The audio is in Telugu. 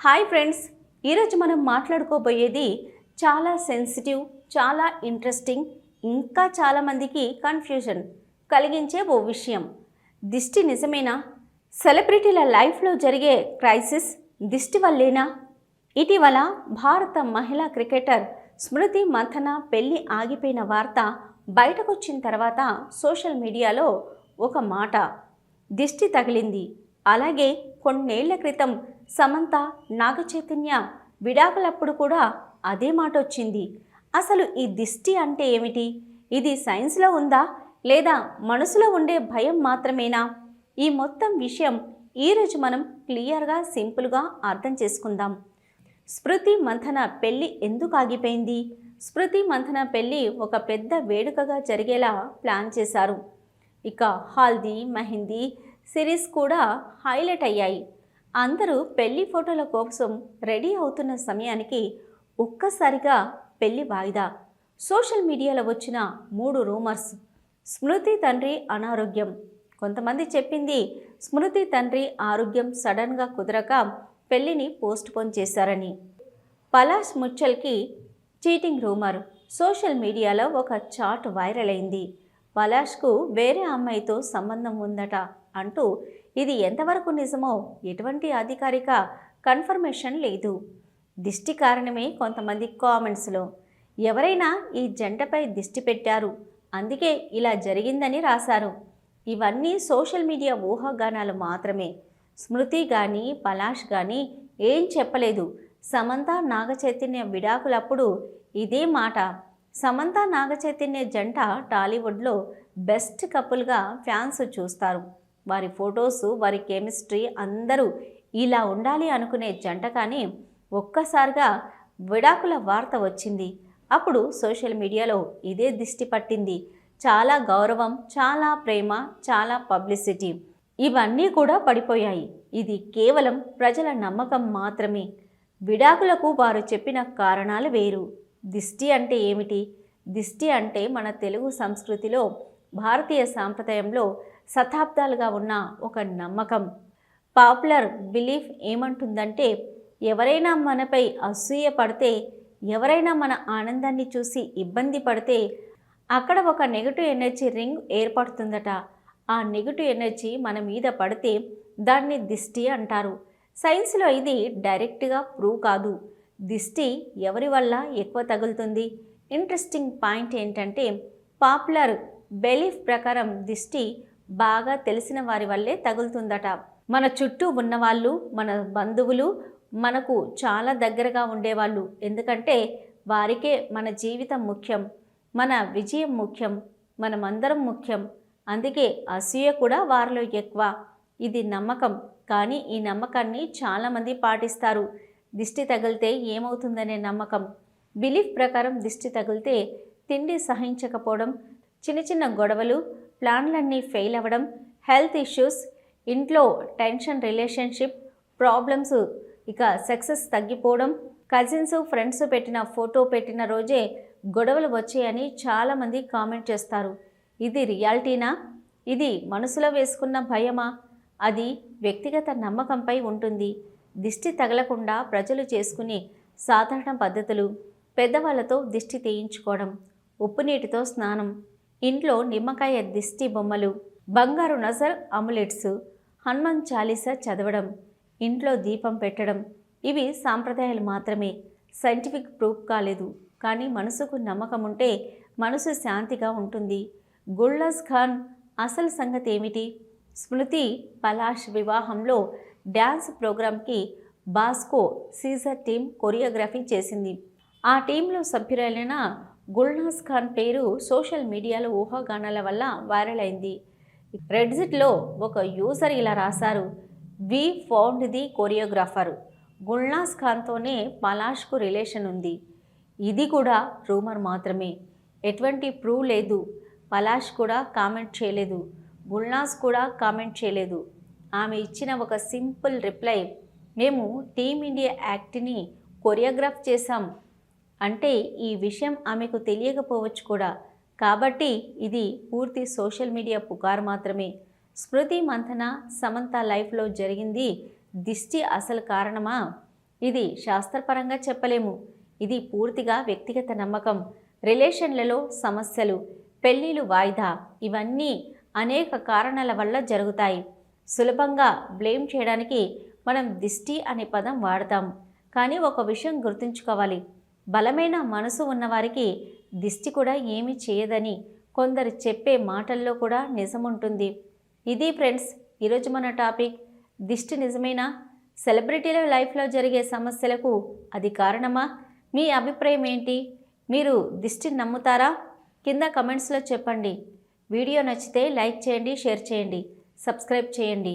హాయ్ ఫ్రెండ్స్ ఈరోజు మనం మాట్లాడుకోబోయేది చాలా సెన్సిటివ్ చాలా ఇంట్రెస్టింగ్ ఇంకా చాలామందికి కన్ఫ్యూజన్ కలిగించే ఓ విషయం. దిష్టి నిజమేనా? సెలబ్రిటీల లైఫ్లో జరిగే క్రైసిస్ దిష్టి వల్లేనా? ఇటీవల భారత మహిళా క్రికెటర్ స్మృతి మంథన పెళ్ళి ఆగిపోయిన వార్త బయటకొచ్చిన తర్వాత సోషల్ మీడియాలో ఒక మాట దిష్టి తగిలింది. అలాగే కొన్నేళ్ళ క్రితం సమంత నాగచైతన్య విడాకులప్పుడు కూడా అదే మాట వచ్చింది. అసలు ఈ దిష్టి అంటే ఏమిటి? ఇది సైన్స్లో ఉందా? లేదా మనసులో ఉండే భయం మాత్రమేనా? ఈ మొత్తం విషయం ఈరోజు మనం క్లియర్గా సింపుల్గా అర్థం చేసుకుందాం. స్మృతి మంథన పెళ్ళి ఎందుకు ఆగిపోయింది? స్మృతి మంథన పెళ్ళి ఒక పెద్ద వేడుకగా జరిగేలా ప్లాన్ చేశారు. ఇక హల్దీ మెహందీ సిరీస్ కూడా హైలైట్ అయ్యాయి. అందరూ పెళ్ళి ఫోటోల కోసం రెడీ అవుతున్న సమయానికి ఒక్కసారిగా పెళ్ళి వాయిదా. సోషల్ మీడియాలో వచ్చిన మూడు రూమర్స్ స్మృతి తండ్రి అనారోగ్యం. కొంతమంది చెప్పింది స్మృతి తండ్రి ఆరోగ్యం సడన్గా కుదరక పెళ్ళిని పోస్ట్ పోన్ చేశారని. పలాష్ ముచ్చల్కి చీటింగ్ రూమర్ సోషల్ మీడియాలో ఒక చాట్ వైరల్ అయింది. పలాష్కు వేరే అమ్మాయితో సంబంధం ఉందట. అంటూ ఇది ఎంతవరకు నిజమో ఎటువంటి అధికారిక కన్ఫర్మేషన్ లేదు. దిష్టి కారణమే కొంతమంది కామెంట్స్లో ఎవరైనా ఈ జంటపై దిష్టి పెట్టారు అందుకే ఇలా జరిగిందని రాశారు. ఇవన్నీ సోషల్ మీడియా ఊహాగానాలు మాత్రమే. స్మృతి కానీ పలాష్ కానీ ఏం చెప్పలేదు. సమంత నాగచైతన్య విడాకులప్పుడు ఇదే మాట. సమంత నాగచైతన్య జంట టాలీవుడ్లో బెస్ట్ కపుల్గా ఫ్యాన్స్ చూస్తారు. వారి ఫొటోస్ వారి కెమిస్ట్రీ అందరూ ఇలా ఉండాలి అనుకునే జంట కానీ ఒక్కసారిగా విడాకుల వార్త వచ్చింది. అప్పుడు సోషల్ మీడియాలో ఇదే దిష్టి పట్టింది. చాలా గౌరవం చాలా ప్రేమ చాలా పబ్లిసిటీ ఇవన్నీ కూడా పడిపోయాయి. ఇది కేవలం ప్రజల నమ్మకం మాత్రమే. విడాకులకు వారు చెప్పిన కారణాలు వేరు. దిష్టి అంటే ఏమిటి? దిష్టి అంటే మన తెలుగు సంస్కృతిలో భారతీయ సాంప్రదాయంలో శతాబ్దాలుగా ఉన్న ఒక నమ్మకం. పాపులర్ బిలీఫ్ ఏమంటుందంటే ఎవరైనా మనపై అసూయ పడితే ఎవరైనా మన ఆనందాన్ని చూసి ఇబ్బంది పడితే అక్కడ ఒక నెగటివ్ ఎనర్జీ రింగ్ ఏర్పడుతుందట. ఆ నెగిటివ్ ఎనర్జీ మన మీద పడితే దాన్ని దిష్టి అంటారు. సైన్స్లో ఇది డైరెక్ట్గా ప్రూవ్ కాదు. దిష్టి ఎవరి వల్ల ఎక్కువ తగులుతుంది? ఇంట్రెస్టింగ్ పాయింట్ ఏంటంటే పాపులర్ బెలీఫ్ ప్రకారం దిష్టి బాగా తెలిసిన వారి వల్లే తగులుతుందట. మన చుట్టూ ఉన్నవాళ్ళు మన బంధువులు మనకు చాలా దగ్గరగా ఉండేవాళ్ళు. ఎందుకంటే వారికే మన జీవితం ముఖ్యం మన విజయం ముఖ్యం మనమందరం ముఖ్యం. అందుకే అసూయ కూడా వారిలో ఎక్కువ. ఇది నమ్మకం. కానీ ఈ నమ్మకాన్ని చాలామంది పాటిస్తారు. దిష్టి తగిలితే ఏమవుతుందనే నమ్మకం. బిలీఫ్ ప్రకారం దిష్టి తగిలితే తిండి సహించకపోవడం చిన్న చిన్న గొడవలు ప్లాన్లన్నీ ఫెయిల్ అవ్వడం హెల్త్ ఇష్యూస్ ఇంట్లో టెన్షన్ రిలేషన్షిప్ ప్రాబ్లమ్స్ ఇక సక్సెస్ తగ్గిపోవడం కజిన్స్ ఫ్రెండ్స్ పెట్టిన ఫోటో పెట్టిన రోజే గొడవలు వచ్చాయని చాలామంది కామెంట్ చేస్తారు. ఇది రియాలిటీనా? ఇది మనసులో వేసుకున్న భయమా? అది వ్యక్తిగత నమ్మకంపై ఉంటుంది. దిష్టి తగలకుండా ప్రజలు చేసుకునే సాధారణ పద్ధతులు పెద్దవాళ్ళతో దిష్టి తీయించుకోవడం ఉప్పు నీటితో స్నానం ఇంట్లో నిమ్మకాయ దిష్టి బొమ్మలు బంగారు నజర్ అములెట్స్ హనుమాన్ చాలీసా చదవడం ఇంట్లో దీపం పెట్టడం ఇవి సాంప్రదాయాలు మాత్రమే. సైంటిఫిక్ ప్రూఫ్ కాలేదు. కానీ మనసుకు నమ్మకం ఉంటే మనసు శాంతిగా ఉంటుంది. గుల్లాస్ ఖాన్ అసలు సంగతి ఏమిటి? స్మృతి పలాష్ వివాహంలో డ్యాన్స్ ప్రోగ్రాంకి బాస్కో సీజర్ టీం కొరియోగ్రఫీ చేసింది. ఆ టీంలో సభ్యురాలైన గుల్నాస్ ఖాన్ పేరు సోషల్ మీడియాలో ఊహాగానాల వల్ల వైరల్ అయింది. రెడ్జిట్లో ఒక యూజర్ ఇలా రాశారు we found the choreographer. Gulnaz ఖాన్తోనే పలాష్కు రిలేషన్ ఉంది. ఇది కూడా రూమర్ మాత్రమే. ఎటువంటి ప్రూవ్ లేదు. పలాష్ కూడా కామెంట్ చేయలేదు. గుల్నాస్ కూడా కామెంట్ చేయలేదు. ఆమె ఇచ్చిన ఒక సింపుల్ రిప్లై మేము టీమిండియా యాక్ట్ని కొరియోగ్రాఫ్ చేశాం. అంటే ఈ విషయం ఆమెకు తెలియకపోవచ్చు కూడా. కాబట్టి ఇది పూర్తి సోషల్ మీడియా పుకారు మాత్రమే. స్మృతి మంథన సమంత లైఫ్లో జరిగింది. దిష్టి అసలు కారణమా? ఇది శాస్త్రపరంగా చెప్పలేము. ఇది పూర్తిగా వ్యక్తిగత నమ్మకం. రిలేషన్లలో సమస్యలు పెళ్ళిళ్ళు వాయిదా ఇవన్నీ అనేక కారణాల వల్ల జరుగుతాయి. సులభంగా బ్లేమ్ చేయడానికి మనం దిష్టి అనే పదం వాడతాం. కానీ ఒక విషయం గుర్తుంచుకోవాలి. బలమైన మనసు ఉన్నవారికి దిష్టి కూడా ఏమి చేయదని కొందరు చెప్పే మాటల్లో కూడా నిజముంటుంది. ఇది ఫ్రెండ్స్ ఈరోజు మన టాపిక్ దిష్టి నిజమేనా? సెలబ్రిటీల లైఫ్లో జరిగే సమస్యలకు అది కారణమా? మీ అభిప్రాయం ఏంటి? మీరు దిష్టిని నమ్ముతారా? కింద కమెంట్స్లో చెప్పండి. వీడియో నచ్చితే లైక్ చేయండి షేర్ చేయండి. సబ్స్క్రైబ్ చేయండి.